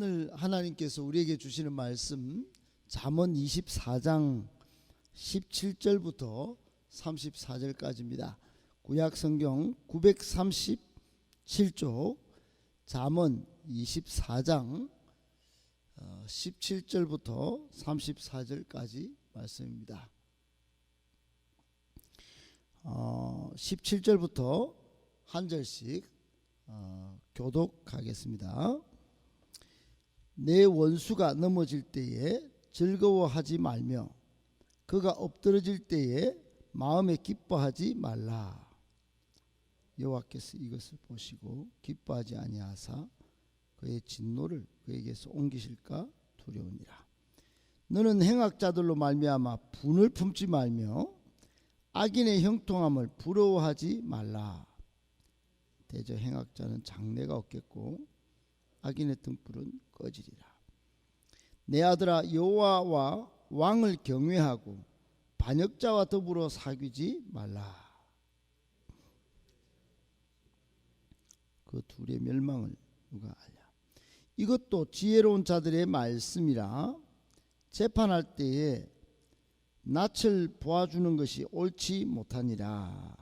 오늘 하나님께서 우리에게 주시는 말씀 잠언 24장 17절부터 34절까지입니다. 구약 성경 937쪽 잠언 24장 17절부터 34절까지 말씀입니다. 어, 17절부터 한 절씩 어, 교독하겠습니다. 내 원수가 넘어질 때에 즐거워하지 말며 그가 엎드러질 때에 마음에 기뻐하지 말라. 여호와께서 이것을 보시고 기뻐하지 아니하사 그의 진노를 그에게서 옮기실까 두려우니라. 너는 행악자들로 말미암아 분을 품지 말며 악인의 형통함을 부러워하지 말라. 대저 행악자는 장래가 없겠고 악인의 등불은 꺼지리라. 내 아들아 여호와와 왕을 경외하고 반역자와 더불어 사귀지 말라. 그 둘의 멸망을 누가 알랴. 이것도 지혜로운 자들의 말씀이라 재판할 때에 낯을 보아주는 것이 옳지 못하니라.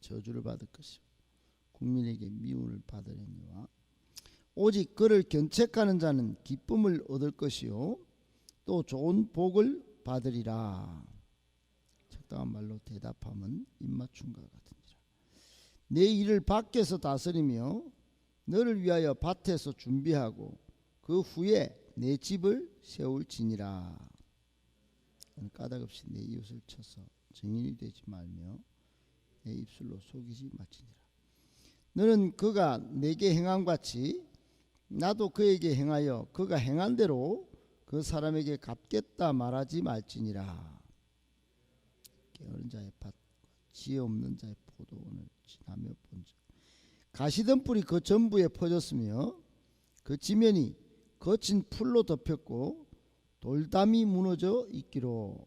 저주를 받을 것이요 국민에게 미움을 받으려니와 오직 그를 견책하는 자는 기쁨을 얻을 것이요 또 좋은 복을 받으리라. 적당한 말로 대답함은 입맞춤과 같으니라. 내 일을 밖에서 다스리며 너를 위하여 밭에서 준비하고 그 후에 내 집을 세울지니라. 까닭없이 내 이웃을 쳐서 증인이 되지 말며 내 입술로 속이지 마치니라. 너는 그가 내게 행한 같이 나도 그에게 행하여 그가 행한 대로 그 사람에게 갚겠다 말하지 말지니라. 게으른 자의 밭, 지혜 없는 자의 포도원을 지나며 본즉 가시던 뿔이 그 전부에 퍼졌으며 그 지면이 거친 풀로 덮였고 돌담이 무너져 있기로.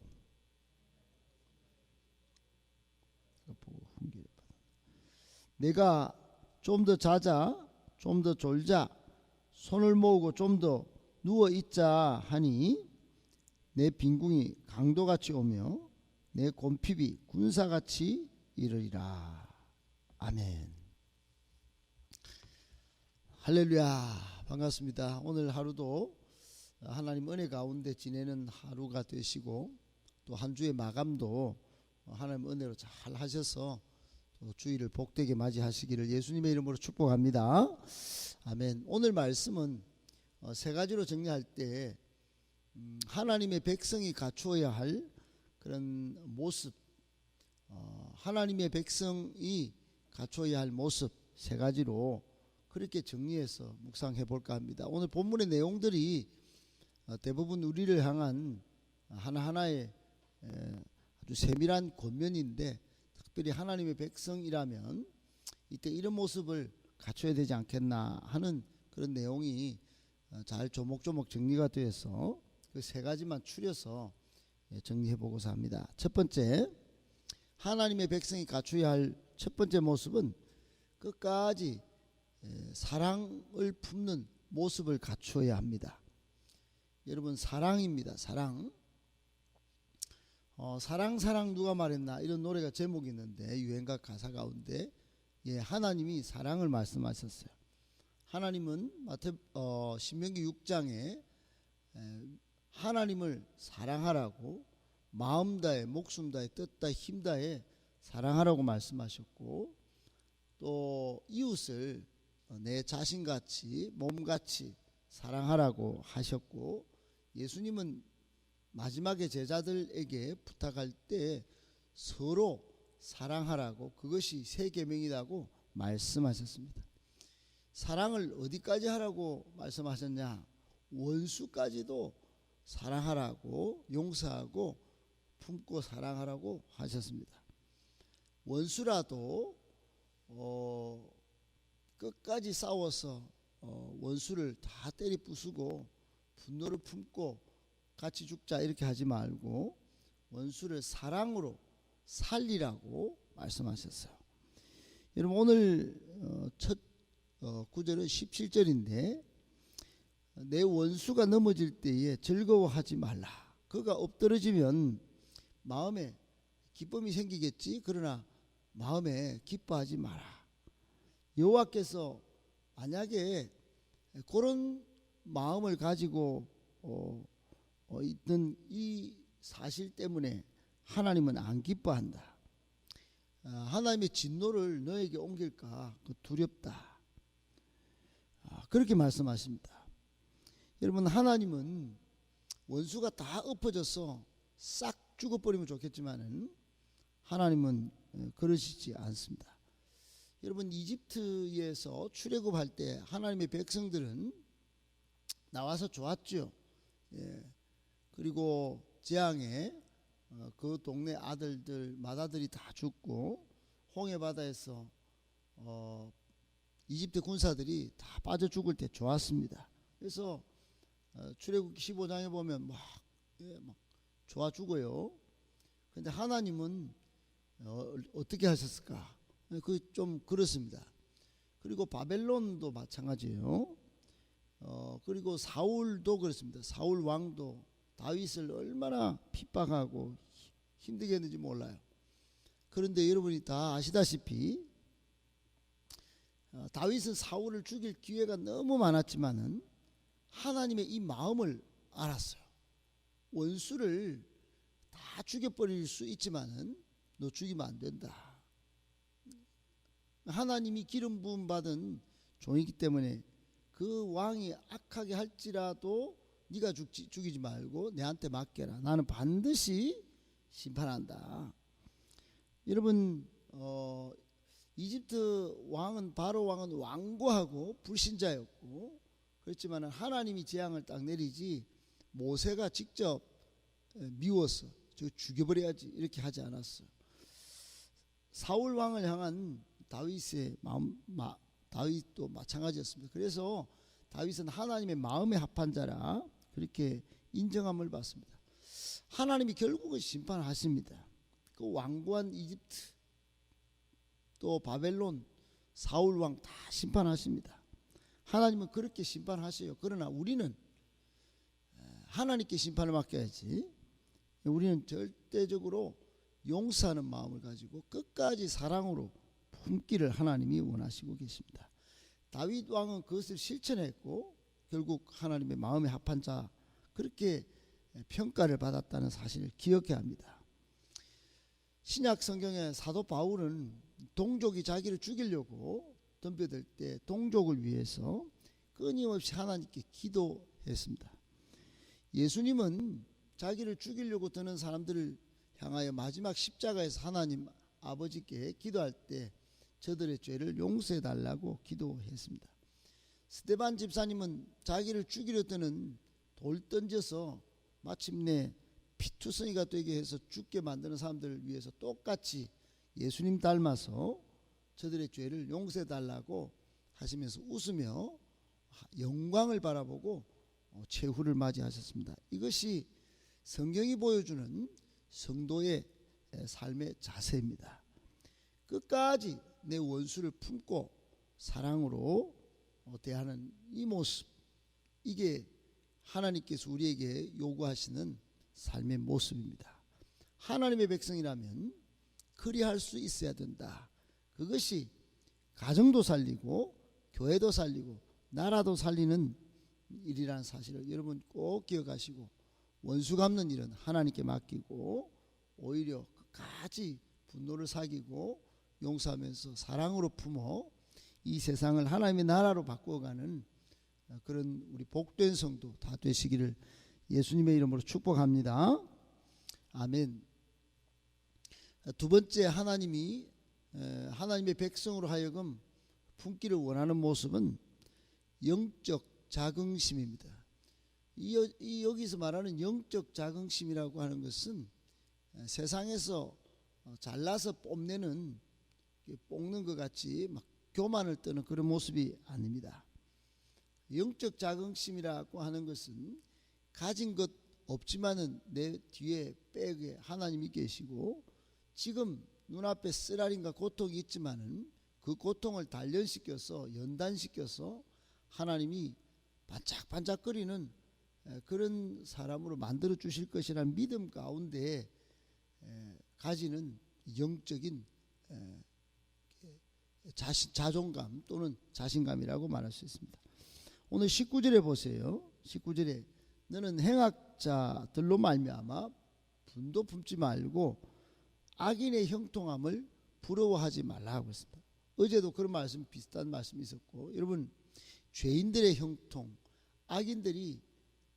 내가 좀 더 자자, 좀 더 졸자, 손을 모으고 좀 더 누워 있자 하니 내 빈궁이 강도같이 오며 내 곰핍이 군사같이 이르리라. 아멘. 할렐루야. 반갑습니다. 오늘 하루도 하나님 은혜 가운데 지내는 하루가 되시고 또 한 주의 마감도 하나님 은혜로 잘 하셔서 또 주일을 복되게 맞이하시기를 예수님의 이름으로 축복합니다. 아멘. 오늘 말씀은 어, 세 가지로 정리할 때 음, 하나님의 백성이 갖추어야 할 그런 모습, 어, 하나님의 백성이 갖춰야 할 모습 세 가지로 그렇게 정리해서 묵상해 볼까 합니다. 오늘 본문의 내용들이 어, 대부분 우리를 향한 하나하나의 아주 세밀한 권면인데 특별히 하나님의 백성이라면 이때 이런 모습을 갖춰야 되지 않겠나 하는 그런 내용이 어, 잘 조목조목 정리가 되어서 그 세 가지만 추려서 예, 정리해 보고자 합니다. 첫 번째, 하나님의 백성이 갖춰야 할 첫 번째 모습은 끝까지 예, 사랑을 품는 모습을 갖추어야 합니다. 여러분 사랑입니다. 사랑. 어, 사랑 사랑 누가 말했나 이런 노래가 제목이 있는데 유행가 가사 가운데 예, 하나님이 사랑을 말씀하셨어요. 하나님은 마태 어, 신명기 6장에 에, 하나님을 사랑하라고 마음 다해 목숨 다해 뜻 다해 힘 다해 사랑하라고 말씀하셨고 또 이웃을 내 자신같이 몸같이 사랑하라고 하셨고 예수님은 마지막에 제자들에게 부탁할 때 서로 사랑하라고 그것이 세 계명이라고 말씀하셨습니다. 사랑을 어디까지 하라고 말씀하셨냐? 원수까지도 사랑하라고 용서하고 품고 사랑하라고 하셨습니다. 원수라도 어, 끝까지 싸워서 어, 원수를 다 때리 부수고 분노를 품고 같이 죽자 이렇게 하지 말고 원수를 사랑으로 살리라고 말씀하셨어요. 여러분 오늘 어, 첫 어, 구절은 17절인데 내 원수가 넘어질 때에 즐거워하지 말라. 그가 엎드러지면 마음에 기쁨이 생기겠지. 그러나 마음에 기뻐하지 마라. 여호와께서 만약에 그런 마음을 가지고 어, 어, 있던 이 사실 때문에 하나님은 안 기뻐한다. 아, 하나님의 진노를 너에게 옮길까 그 두렵다. 아, 그렇게 말씀하십니다. 여러분 하나님은 원수가 다 엎어져서 싹 죽어버리면 좋겠지만은 하나님은 어, 그러시지 않습니다. 여러분 이집트에서 출애굽할 때 하나님의 백성들은 나와서 좋았죠. 예. 그리고 재앙에 어, 그 동네 아들들 마다들이 다 죽고 홍해 바다에서 어, 이집트 군사들이 다 빠져 죽을 때 좋았습니다. 그래서 어, 출애굽기 15장에 보면 막, 예, 막 좋아 죽어요. 근데 하나님은 어, 어떻게 하셨을까? 그 좀 그렇습니다. 그리고 바벨론도 마찬가지예요. 어, 그리고 사울도 그렇습니다. 사울 왕도 다윗을 얼마나 핍박하고 힘들게 했는지 몰라요. 그런데 여러분이 다 아시다시피 어, 다윗은 사울을 죽일 기회가 너무 많았지만은 하나님의 이 마음을 알았어요. 원수를 다 죽여버릴 수 있지만은 너 죽이면 안 된다. 하나님이 기름 부음 받은 종이기 때문에 그 왕이 악하게 할지라도 네가 죽지, 죽이지 말고 내한테 맡겨라. 나는 반드시 심판한다. 여러분 어, 이집트 왕은 바로 왕은 완고하고 불신자였고 그렇지만 하나님이 재앙을 딱 내리지 모세가 직접 미워서 저 죽여버려야지 이렇게 하지 않았어요. 사울 왕을 향한 다윗의 마음, 마, 다윗도 마찬가지였습니다. 그래서 다윗은 하나님의 마음에 합한 자라 그렇게 인정함을 받습니다. 하나님이 결국은 심판하십니다. 그 왕고한 이집트 또 바벨론 사울 왕 다 심판하십니다. 하나님은 그렇게 심판하셔요. 그러나 우리는 하나님께 심판을 맡겨야지. 우리는 절대적으로 용서하는 마음을 가지고 끝까지 사랑으로 품기를 하나님이 원하시고 계십니다. 다윗 왕은 그것을 실천했고 결국 하나님의 마음에 합한 자 그렇게 평가를 받았다는 사실을 기억해야 합니다. 신약 성경의 사도 바울은 동족이 자기를 죽이려고 덤벼들 때 동족을 위해서 끊임없이 하나님께 기도했습니다. 예수님은 자기를 죽이려고 드는 사람들을 향하여 마지막 십자가에서 하나님 아버지께 기도할 때 저들의 죄를 용서해 달라고 기도했습니다. 스테반 집사님은 자기를 죽이려 드는 돌 던져서 마침내 피투성이가 되게 해서 죽게 만드는 사람들을 위해서 똑같이 예수님 닮아서 저들의 죄를 용서해 달라고 하시면서 웃으며 영광을 바라보고 어, 최후를 맞이하셨습니다. 이것이 성경이 보여주는 성도의 삶의 자세입니다. 끝까지 내 원수를 품고 사랑으로 어, 대하는 이 모습 이게 하나님께서 우리에게 요구하시는 삶의 모습입니다. 하나님의 백성이라면 그리할 수 있어야 된다. 그것이 가정도 살리고 교회도 살리고 나라도 살리는 일이라는 사실을 여러분 꼭 기억하시고 원수 갚는 일은 하나님께 맡기고 오히려 끝까지 분노를 사귀고 용서하면서 사랑으로 품어 이 세상을 하나님의 나라로 바꾸어가는 그런 우리 복된 성도 다 되시기를 예수님의 이름으로 축복합니다. 아멘. 두 번째 하나님이 하나님의 백성으로 하여금 품기를 원하는 모습은 영적 자긍심입니다. 이, 이 여기서 말하는 영적 자긍심이라고 하는 것은 세상에서 잘나서 뽐내는 뽑는 것 같이 막 교만을 떠는 그런 모습이 아닙니다. 영적 자긍심이라고 하는 것은 가진 것 없지만은 내 뒤에 백에 하나님이 계시고 지금 눈앞에 쓰라림과 고통이 있지만은 그 고통을 단련시켜서 연단시켜서 하나님이 반짝반짝거리는 에, 그런 사람으로 만들어 주실 것이라는 믿음 가운데 에, 가지는 영적인 에, 자신, 자존감 또는 자신감이라고 말할 수 있습니다. 오늘 19절에 보세요. 19절에 너는 행악자들로 말미암아 분도 품지 말고 악인의 형통함을 부러워하지 말라 하고 있습니다. 어제도 그런 말씀 비슷한 말씀이 있었고 여러분 죄인들의 형통 악인들이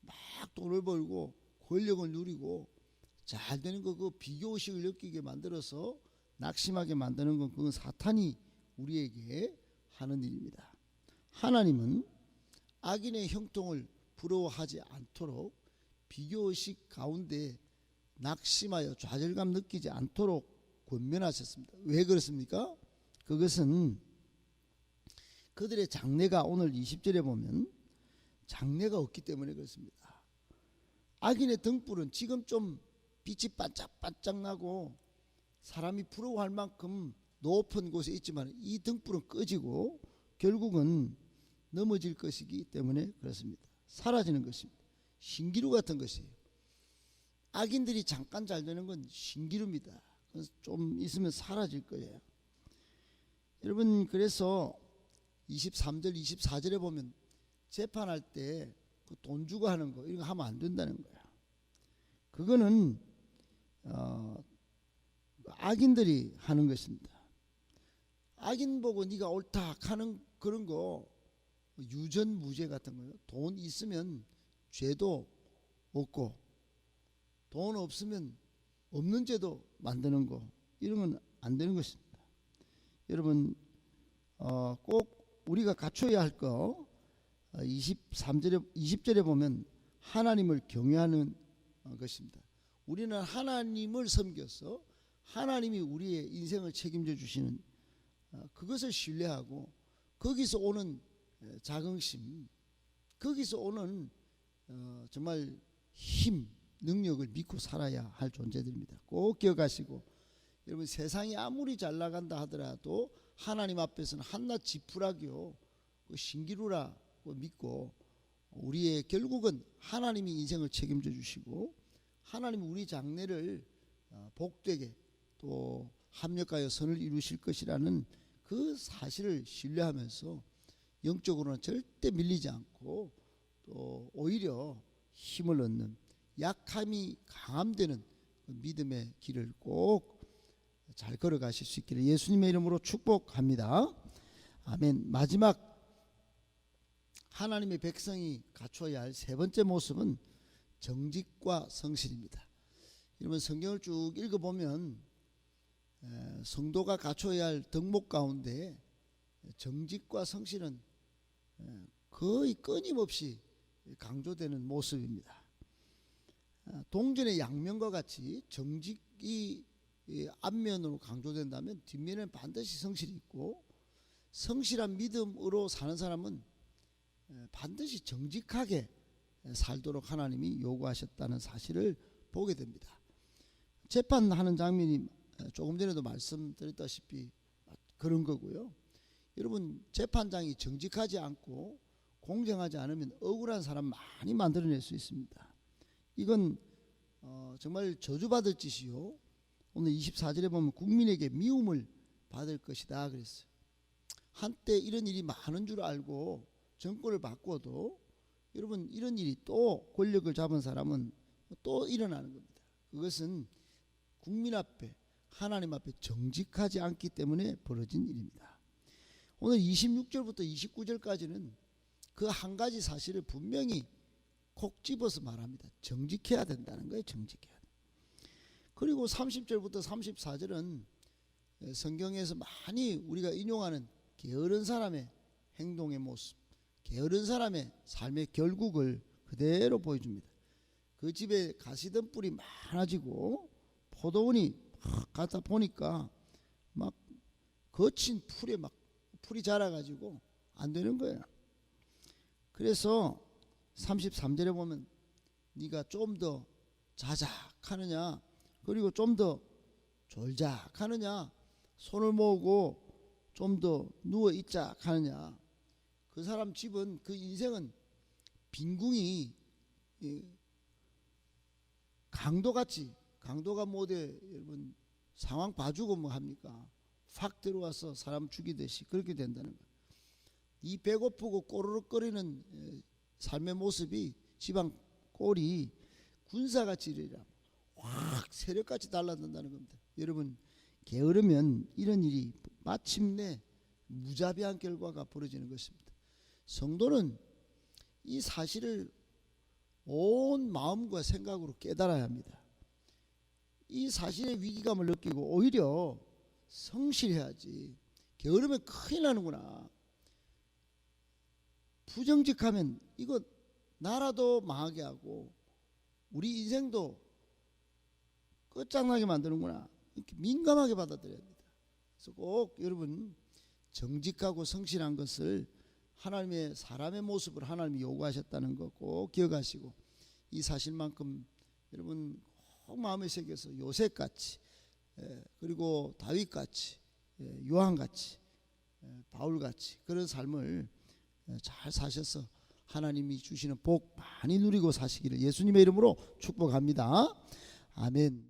막 돈을 벌고 권력을 누리고 잘 되는 거 그 비교의식을 느끼게 만들어서 낙심하게 만드는 건 그건 사탄이 우리에게 하는 일입니다. 하나님은 악인의 형통을 부러워하지 않도록 비교의식 가운데 낙심하여 좌절감 느끼지 않도록 권면하셨습니다. 왜 그렇습니까? 그것은 그들의 장래가 오늘 20절에 보면 장래가 없기 때문에 그렇습니다. 악인의 등불은 지금 좀 빛이 반짝반짝 나고 사람이 부러워할 만큼 높은 곳에 있지만 이 등불은 꺼지고 결국은 넘어질 것이기 때문에 그렇습니다. 사라지는 것입니다. 신기루 같은 것이에요. 악인들이 잠깐 잘 되는 건 신기루입니다. 좀 있으면 사라질 거예요. 여러분 그래서 23절 24절에 보면 재판할 때그돈 주고 하는 거 이런 거 하면 안 된다는 거야. 그거는 어, 악인들이 하는 것입니다. 악인 보고 네가 옳다 하는 그런 거 유전무죄 같은 거요. 돈 있으면 죄도 없고 돈 없으면 없는 죄도 만드는 거 이런 건 안 되는 것입니다. 여러분 어, 꼭 우리가 갖춰야 할 거 23절에 20절에 보면 하나님을 경외하는 어, 것입니다. 우리는 하나님을 섬겨서 하나님이 우리의 인생을 책임져 주시는 어, 그것을 신뢰하고 거기서 오는 자긍심, 거기서 오는 어, 정말 힘, 능력을 믿고 살아야 할 존재들입니다. 꼭 기억하시고 여러분 세상이 아무리 잘 나간다 하더라도 하나님 앞에서는 한낱 지푸라기요 그 신기루라고 믿고 우리의 결국은 하나님이 인생을 책임져 주시고 하나님 우리 장래를 어, 복되게 또 합력하여 선을 이루실 것이라는 그 사실을 신뢰하면서 영적으로는 절대 밀리지 않고 또 오히려 힘을 얻는 약함이 강함되는 그 믿음의 길을 꼭 잘 걸어가실 수 있기를 예수님의 이름으로 축복합니다. 아멘. 마지막 하나님의 백성이 갖춰야 할 세 번째 모습은 정직과 성실입니다. 여러분 성경을 쭉 읽어보면 성도가 갖춰야 할 덕목 가운데 정직과 성실은 거의 끊임없이 강조되는 모습입니다. 아, 동전의 양면과 같이 정직이 앞면으로 강조된다면 뒷면에는 반드시 성실이 있고 성실한 믿음으로 사는 사람은 반드시 정직하게 살도록 하나님이 요구하셨다는 사실을 보게 됩니다. 재판하는 장면이 조금 전에도 말씀드렸다시피 그런 거고요. 여러분 재판장이 정직하지 않고 공정하지 않으면 억울한 사람 많이 만들어낼 수 있습니다. 이건 어, 정말 저주받을 짓이요. 오늘 24절에 보면 국민에게 미움을 받을 것이다 그랬어요. 한때 이런 일이 많은 줄 알고 정권을 바꿔도 여러분 이런 일이 또 권력을 잡은 사람은 또 일어나는 겁니다. 그것은 국민 앞에 하나님 앞에 정직하지 않기 때문에 벌어진 일입니다. 오늘 26절부터 29절까지는 그 한 가지 사실을 분명히 콕 집어서 말합니다. 정직해야 된다는 거예요. 정직해야 돼. 그리고 30절부터 34절은 성경에서 많이 우리가 인용하는 게으른 사람의 행동의 모습, 게으른 사람의 삶의 결국을 그대로 보여줍니다. 그 집에 가시던 뿔이 많아지고 포도원이 막 갖다 보니까 막 거친 풀에 막 풀이 자라가지고 안 되는 거예요. 그래서 33절에 보면 네가 좀 더 자작하느냐 그리고 좀 더 졸작하느냐 손을 모으고 좀 더 누워 있자 하느냐 그 사람 집은 그 인생은 빈궁이 예, 강도같이 강도가 뭐돼 여러분 상황 봐주고 뭐 합니까? 확 들어와서 사람 죽이듯이 그렇게 된다는 거예요. 이 배고프고 꼬르륵거리는 예, 삶의 모습이 지방 꼴이 군사같이 이르리라. 확 세력같이 달라든다는 겁니다. 여러분 게으르면 이런 일이 마침내 무자비한 결과가 벌어지는 것입니다. 성도는 이 사실을 온 마음과 생각으로 깨달아야 합니다. 이 사실의 위기감을 느끼고 오히려 성실해야지. 게으르면 큰일 나는구나. 부정직하면 이거 나라도 망하게 하고 우리 인생도 끝장나게 만드는구나. 이렇게 민감하게 받아들여야 합니다. 그래서 꼭 여러분 정직하고 성실한 것을 하나님의 사람의 모습을 하나님이 요구하셨다는 거 꼭 기억하시고 이 사실만큼 여러분 꼭 마음에 새겨서 요셉같이 예, 그리고 다윗같이 예, 요한같이 예, 바울같이 그런 삶을 예, 잘 사셔서 하나님이 주시는 복 많이 누리고 사시기를 예수님의 이름으로 축복합니다. 아멘.